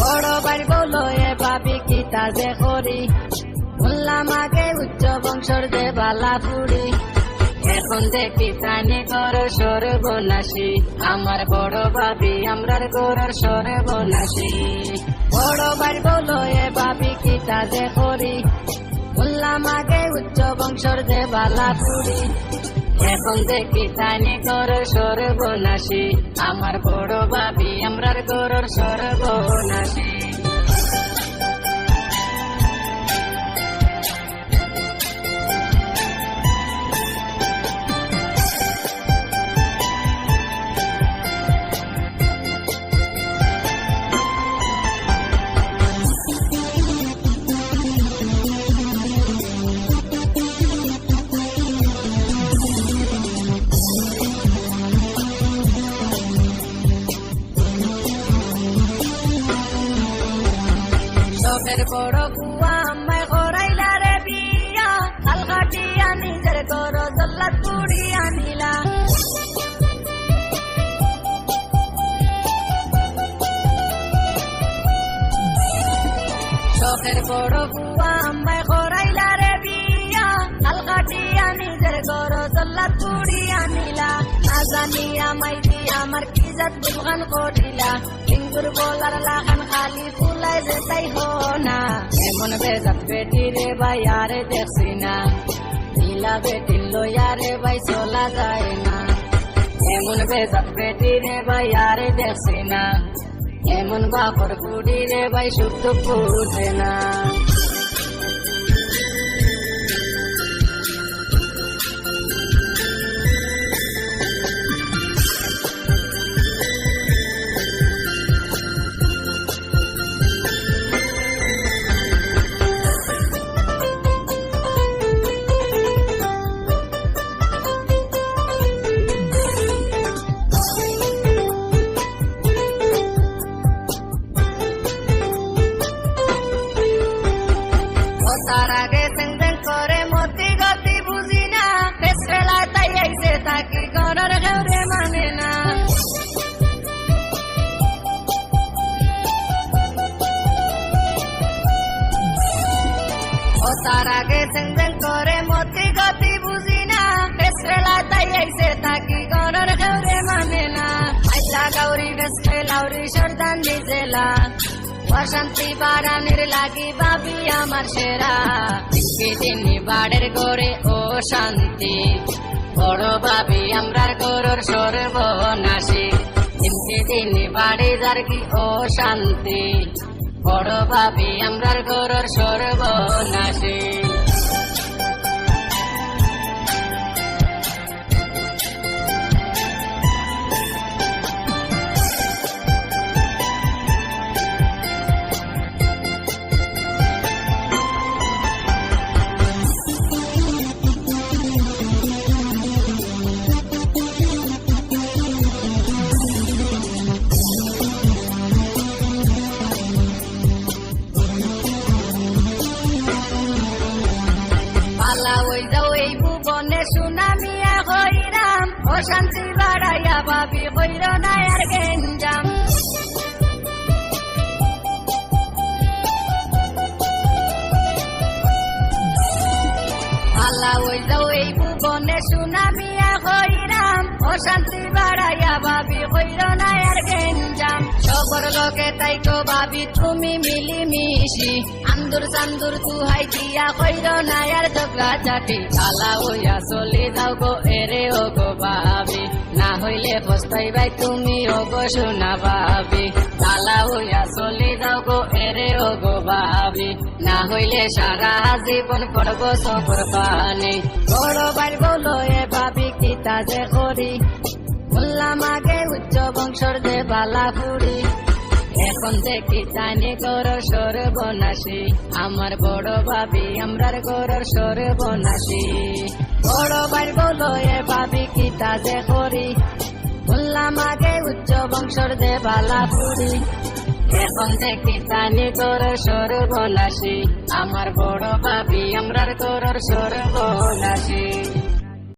বড় ভাই বলো, এ ভাবি কিতা যে করি? আগে উচ্চ বংশর যে বালা ফুড়ি এখন দেখি তানি কর সর বনাসি আমার বড় ভাবি আমরার গরর সর বনাসি বড় ভাই বলো, এ ভাবি কিতা যে করি? আগে উচ্চ বংশর যে বালা ফুড়ি এখন দেখি তানি করর সর্বনাশী। আমার বড় বাবি আমরার করর সর চোখের বড় কুয়া আমায় করাইলা রে বিয়া। কাল কাটিয়া নিজের গর জল্লাদ পুড়ি আনিলা চোখের বড় কুয়া আমায় করাইলা রে বিয়া। কাল কাটিয়া নিজের গর জল্লাদ পুড়ি আনিলা না জানি আমায় দি আমার কি জাত দুলগান করিলা। সিঙ্গুর বলার লাগান খালি ফুলাই যে তাই এমন বেজাত বেটি রে ভাই, আরে দেখছি না। নীলা বেটি লয়ারে ভাই, চলা যায় না। এমন বেজাত বেটি রে ভাই, আরে দেখছি না। এমন বাপর কুড়ি রে ভাই, শুদ্ধ বুঝে না। তার আগে সেন্দেন করে, মতি গতি বুঝি না। বেলায় তাই আইসে তাকি করার ঘরে মানে না। আইসা গৌরী বেশ লাউরি সর্দান নিজেলা। অশান্তি বাড়ানির লাগি ভাবি আমার সেরা। দিনী বাড়ের গড়ে ও শান্তি বড় ভাবি আমরার গরুর সর্বনাশী। দিনী বাড়ি যার কি ও শান্তি বড় ভাবি আমরার গরর সর্বনাশী। ওই যাও এই ভুবনে সুনামিয়া হইরাম অশান্তি বাড়াইয়া ভাবি হইর না আর গেঞ্জাম। পালা ওই যাও এই ভুবনে সুনামিয়া হইরাম অশান্তি বাড়াইয়া ভাবি হইর না আর গেঞ্জাম। সবর লোকে তাইকো ভাবি তুমি মিলি মিশি আন্দুর চান্দুর তুহাই দিয়া কইর না আর ঝগড়া চাটি কালা হইয়া চলে যাও গো, এরে ও গো ভাবি। না হইলে পস্তাই ভাই তুমি ও গো শোনা ভাবি। কালা হইয়া চলে যাও গো, এরে ও গো ভাবি। না হইলে সারা জীবন করব সবর পানি বড় ভাই বলো এ ভাবি কিতা যে করি? বললাম উচ্চ বংশর যে বালা ফুড়ি এখন দেখি জানি গরর সর্বনাশী। আমার বড় ভাবি, আমরার গরর সর্বনাশী। বড় ভাই বলো, এ ভাবি কিতা যে করি? বললাম, আগে উচ্চ বংশর যে বালা ফুড়ি এখন দেখি জানি গরর সর্বনাশী। আমার বড় ভাবি, আমরার গরর সর্বনাশী।